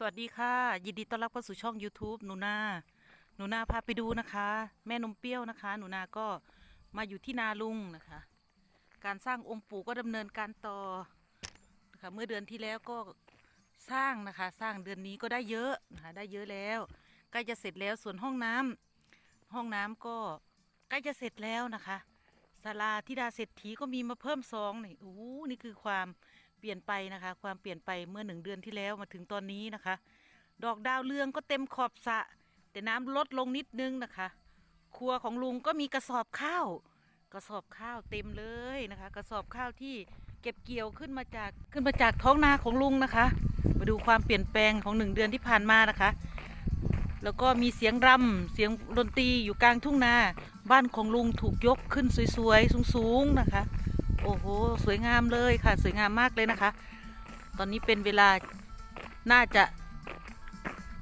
สวัสดีค่ะ ยินดีต้อนรับเข้าสู่ช่อง YouTube หนูนาหนูนาพาไปดูนะคะ แม่นมเปรี้ยวนะคะ หนูนาก็มาอยู่ที่นาลุงนะคะ การสร้างองค์ปู่ก็ดำเนินการต่อนะคะเมื่อเดือนที่แล้วก็สร้างนะคะ สร้างเดือนนี้ก็ได้เยอะนะคะได้เยอะแล้วใกล้จะเสร็จแล้วส่วนห้องน้ำห้องน้ำก็ใกล้จะเสร็จแล้วนะคะศาลาธิดาเศรษฐีก็มีมาเพิ่มสองนี่โอ้นี่คือความ เปลี่ยนไปนะคะ ความเปลี่ยนไปเมื่อหนึ่งเดือนที่แล้วมาถึงตอนนี้นะคะ ดอกดาวเรืองก็เต็มขอบสะ แต่น้ำลดลงนิดนึงนะคะ ครัวของลุงก็มีกระสอบข้าว กระสอบข้าวเต็มเลยนะคะ กระสอบข้าวที่เก็บเกี่ยวขึ้นมาจากขึ้นมาจากท้องนาของลุงนะคะ มาดูความเปลี่ยนแปลงของหนึ่งเดือนที่ผ่านมานะคะ แล้วก็มีเสียงรำเสียงดนตรีอยู่กลางทุ่งนา บ้านของลุงถูกยกขึ้นสวยๆสูงๆนะคะ โอ้โห สวยงามเลยค่ะ สวยงามมากเลยนะคะ ตอนนี้เป็นเวลาน่าจะ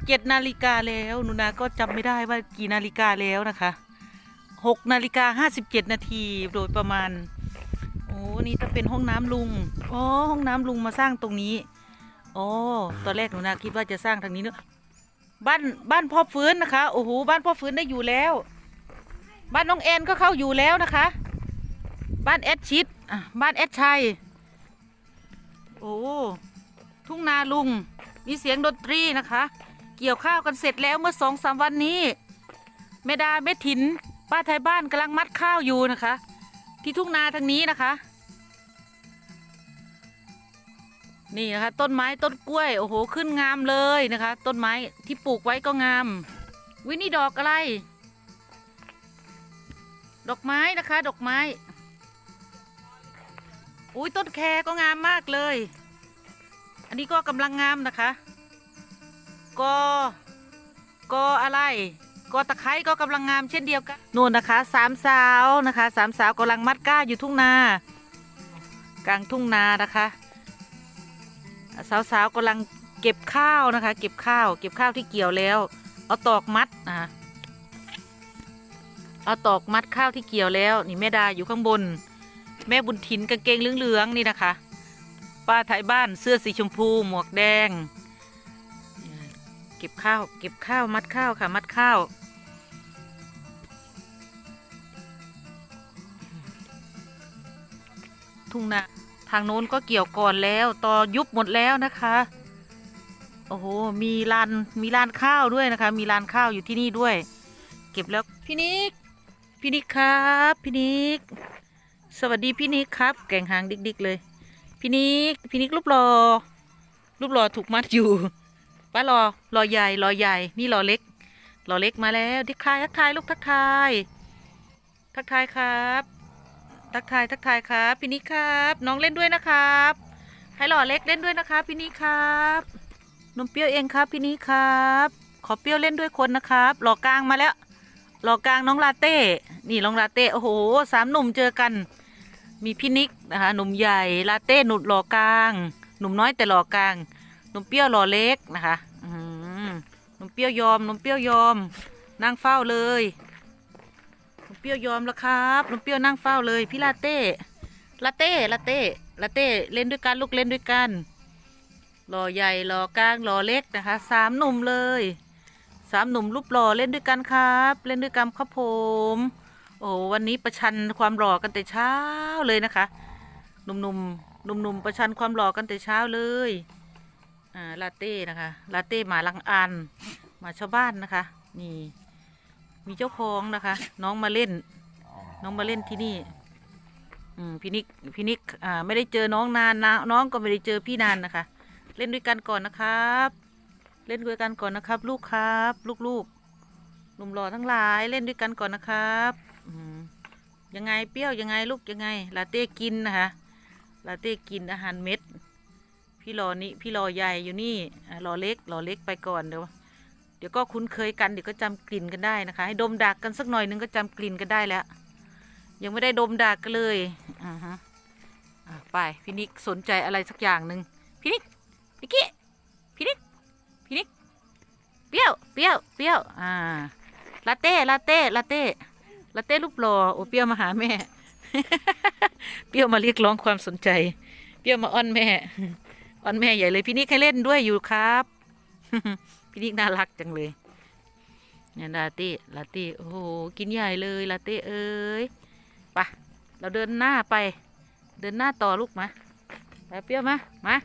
เจ็ดนาฬิกาแล้วหนูนาก็จำไม่ได้ว่ากี่นาฬิกาแล้วนะคะหกนาฬิกาห้าสิบเจ็ดนาทีโดยประมาณ โอ้นี่ถ้าเป็นห้องน้ำลุงอ๋อห้องน้ำลุงมาสร้างตรงนี้อ๋อตอนแรกหนูนาคิดว่าจะสร้างทางนี้เนอะบ้านบ้านพ่อฟื้นนะคะโอ้โหบ้านพ่อฟื้นได้อยู่แล้ว บ้านน้องแอนก็เข้าอยู่แล้วนะคะ บ้านแอดชิดอะบ้านแอดชัย โอ้ ทุ่งนาลุง มีเสียงดนตรีนะคะ เกี่ยวข้าวกันเสร็จแล้วเมื่อสองสามวันนี้แม่ดาแม่ถิน ป้าไทยบ้านกำลังมัดข้าวอยู่นะคะ ที่ทุ่งนาทางนี้นะคะ นี่นะคะ ต้นไม้ต้นกล้วย โอ้โห ขึ้นงามเลยนะคะ ต้นไม้ที่ปลูกไว้ก็งาม วินี่ดอกอะไร ดอกไม้นะคะ ดอกไม้ อุ้ยต้นแคก็งามมากเลย อันนี้ก็กำลังงามนะคะ กอ กออะไร กอตะไคร้ก็กำลังงามเช่นเดียวกันนู่นนะคะสามสาวนะคะสามสาวกำลังมัดก้าอยู่ทุ่งนา กลางทุ่งนานะคะ สาวๆกำลังเก็บข้าวนะคะ เก็บข้าว เก็บข้าวที่เกี่ยวแล้ว เอาตอกมัดนะคะเอาตอกมัดข้าวที่เกี่ยวแล้ว นี่แม่ดาอยู่ข้างบน แม่บุญถินกางเกงเหลืองๆนี่นะคะ ป้าไทยบ้านเสื้อสีชมพูหมวกแดง เก็บข้าว เก็บข้าวมัดข้าวค่ะ มัดข้าวทุ่งนาทางโน้นก็เกี่ยวก่อนแล้วต่อยุบหมดแล้วนะคะ โอ้โห มีลานมีลานข้าวด้วยนะคะ มีลานข้าวอยู่ที่นี่ด้วย เก็บแล้วพี่นิกพี่นิกครับพี่นิก สวัสดีพี่นิกครับ แก่งหางดิกๆเลย พี่นิกพี่นิกรูปรอรูปรอถูกมัดอยู่ป้ารอรอใหญ่รอใหญ่ นี่รอเล็กรอเล็กมาแล้วทักทายทักทายลูกทักทาย ทักทายครับ ทักทายทักทายครับ พี่นิกครับ น้องเล่นด้วยนะครับ ให้หล่อเล็กเล่นด้วยนะครับพี่นิกครับนมเปรี้ยวเองครับพี่นิกครับ ขอเปรี้ยวเล่นด้วยคนนะครับหลอกลางมาแล้วหลอกลางน้องลาเต้ นี่น้องลาเต้ โอ้โห สามหนุ่มเจอกัน มีพี่นิกนะคะหนุ่มใหญ่ลาเต้หนุ่มหล่อกลาง หนุ่มน้อยแต่หล่อกลางหนุ่มเปรี้ยวหล่อเล็กนะคะหนุ่มเปรี้ยวยอมหนุ่มเปรี้ยวยอมนั่งเฝ้าเลยหนุ่มเปรี้ยวยอมแล้วครับหนุ่มเปรี้ยวนั่งเฝ้าเลยพี่ลาเต้ลาเต้ลาเต้ลาเต้เล่นด้วยกันลูกเล่นด้วยกันหล่อใหญ่หล่อกลางหล่อเล็กนะคะสามหนุ่มเลยสามหนุ่มรูปหล่อเล่นด้วยกันครับ เล่นด้วยกันครับผม อ้วันนี้ประชันความหล่อกันแต่เช้าเลยนะคะหนุ่มๆหนุ่มๆประชันความหล่อกันแต่เช้าเลยอ่าลาเต้นะคะลาเต้หมาลังอันหมาชาวบ้านนะคะ นี่ มีเจ้าของนะคะ น้องมาเล่น น้องมาเล่นที่นี่อืมพี่นิกพี่นิกอ่าไม่ได้เจอน้องนานนะน้องก็ไม่ได้เจอพี่นานนะคะ เล่นด้วยกันก่อนนะครับ เล่นด้วยกันก่อนนะครับ ลูกครับ ลูกๆหนุ่มหล่อทั้งหลายเล่นด้วยกันก่อนนะครับ ยังไงเปรี้ยวยังไงลูกยังไง ลาเต้กินนะคะ ลาเต้กินอาหารเม็ด พี่รอนี่พี่รอใหญ่อยู่นี่รอเล็กรอเล็กไปก่อนเดี๋ยวเดี๋ยวก็คุ้นเคยกันเดี๋ยวก็จำกลิ่นกันได้นะคะ ให้ดมดักกันสักหน่อยนึงก็จำกลิ่นกันได้แล้ว ยังไม่ได้ดมดักกันเลยอ่าฮะไปพี่นิกสนใจอะไรสักอย่างหนึ่งพี่นิกพี่กี้พี่นิกพี่นิกเปรี้ยวเปรี้ยวเปรี้ยวอ่าลาเต้ลาเต้ลาเต้ ลาเต้รูปหล่อโอ้เปรี้ยวมาหาแม่ เปรี้ยวมาเรียกร้องความสนใจ เปรี้ยวมาอ้อนแม่ อ้อนแม่ใหญ่เลยพี่นิกให้เล่นด้วยอยู่ครับ พี่นิกน่ารักจังเลยเนี่ยลาเต้ลาเต้โอ้โหกินใหญ่เลยลาเต้เอ้ยปะเราเดินหน้าไป เดินหน้าต่อลูกมาไปเปียวมามา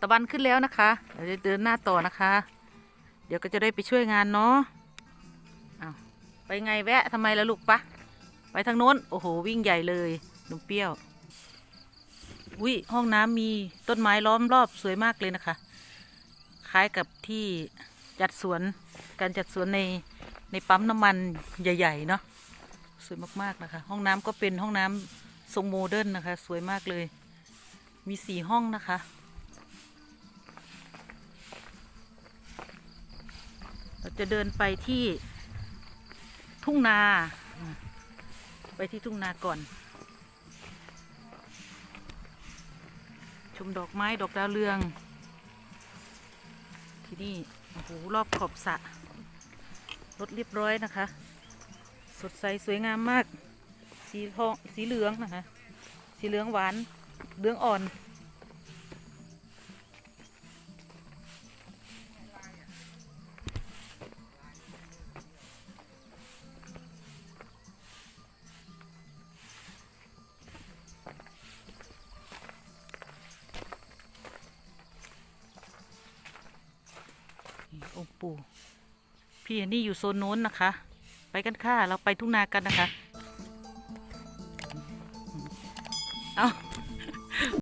ตะวันขึ้นแล้วนะคะ เราจะเดินหน้าต่อนะคะ เดี๋ยวก็จะได้ไปช่วยงานเนาะเอา ไปไงแวะทำไมล่ะลูกปะไปทางโน้น โอ้โห วิ่งใหญ่เลยหนุ่มเปรี้ยว อุ้ยห้องน้ำมีต้นไม้ล้อมรอบสวยมากเลยนะคะ คล้ายกับที่จัดสวนการจัดสวนในในปั๊มน้ำมันใหญ่ ๆ เนาะสวยมาก ๆ นะคะ ห้องน้ำก็เป็นห้องน้ำทรงโมเดิร์นนะคะ สวยมากเลย มีสี่ห้องนะคะ เราจะเดินไปที่ ทุ่งนา ไปที่ทุ่งนาก่อน ชมดอกไม้ดอกดาวเรือง ที่นี่โอ้โหรอบขอบสะรถเรียบร้อยนะคะ สดใสสวยงามมาก สีทองสีเหลืองนะคะ สีเหลืองหวานเหลืองอ่อน องค์ปู่ พี่อันนี่อยู่โซนโน้นนะคะ ไปกันค่ะ เราไปทุ่งนากันนะคะ เอา